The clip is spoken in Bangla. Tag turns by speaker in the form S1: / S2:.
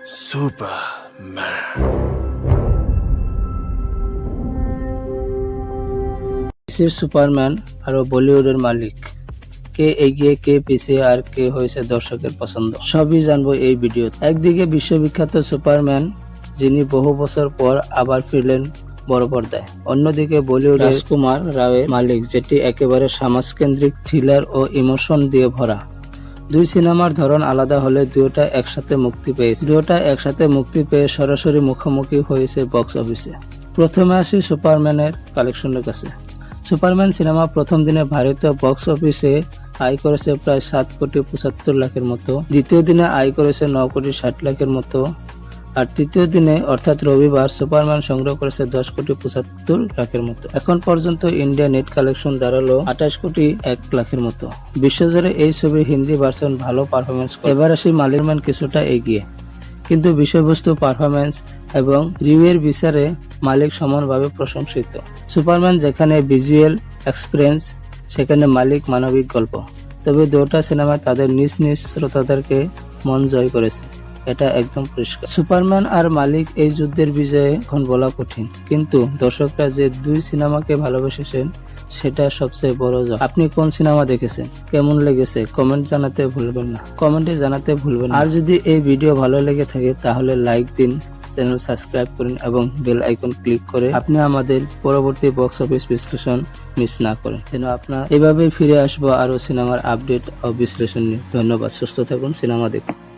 S1: Superman.
S2: ডিসির সুপারম্যান আর বলিউডের মালিক। কে এগিয়ে কে পিছিয়ে আর কে হয়েছে দর্শকের পছন্দ সবই জানব এই ভিডিও একদিকে বিশ্ববিখ্যাত সুপারম্যান যিনি বহু বছর পর আবার ফিরলেন বড় পর্দায় অন্যদিকে বলিউড রাজকুমার রাওয়ের মালিক যেটি একেবারে সমাজকেন্দ্রিক থ্রিলার ও ইমোশন দিয়ে ভরা। দুই সিনেমার ধরন আলাদা হলে দুয়োটা একসাথে মুক্তি পেয়েছে। দুয়োটা একসাথে মুক্তি পেয়ে সরাসরি মুখোমুখি হয়েছে বক্স অফিসে। প্রথমে আসি সুপারম্যানের কালেকশনের কাছে। সুপারম্যান সিনেমা প্রথম দিনে ভারতীয় বক্স অফিসে আয় করেছে প্রায় সাত কোটি পঁচাত্তর লাখের মতো। দ্বিতীয় দিনে আয় করেছে ন কোটি ষাট লাখের মতো। আর তৃতীয় দিনে, অর্থাৎ রবিবার, সুপারম্যান সংগ্রহ করেছে দশ কোটি পঁচাত্তর লাখের মতো। এখন পর্যন্ত ইন্ডিয়া নেট কালেকশন দাঁড়াল আঠাশ কোটি এক লাখের মতো। বিশ্বজুড়ে এই ছবির হিন্দি ভার্সন ভালো পারফরমেন্স এবার আসি মালিরম্যান কিছুটা এগিয়ে। কিন্তু বিষয়বস্তু পারফরমেন্স এবং রিভিউয়ের বিচারে মালিক সমানভাবে প্রশংসিত। সুপারম্যান যেখানে ভিজুয়াল এক্সপিরিয়েন্স সেখানে মালিক মানবিক গল্প। তবে দুটা সিনেমায় তাদের নিজ নিজ শ্রোতাদেরকে মন জয় করেছে। এটা একদম পরিষ্কার। সুপারম্যান আর মালিক এই যুদ্ধের বিজয়ে এখন বলা কঠিন। কিন্তু দর্শকরা যে দুই সিনেমাকে ভালোবেসেছেন, সেটা সবচেয়ে বড় জয়। আপনি কোন সিনেমা দেখেছেন? কেমন লেগেছে? কমেন্ট জানাতে ভুলবেন না। কমেন্টে জানাতে ভুলবেন আর যদি এই ভিডিও ভালো লেগে থাকে, তাহলে লাইক দিন, চ্যানেল সাবস্ক্রাইব করুন এবং বেল আইকন ক্লিক করে আপনি আমাদের পরবর্তী বক্স অফিস বিশ্লেষণ মিস না করেন। যেন আপনার এভাবেই ফিরে আসব আরও সিনেমার আপডেট ও বিশ্লেষণ নিয়ে। ধন্যবাদ। সুস্থ থাকুন, সিনেমা দেখুন।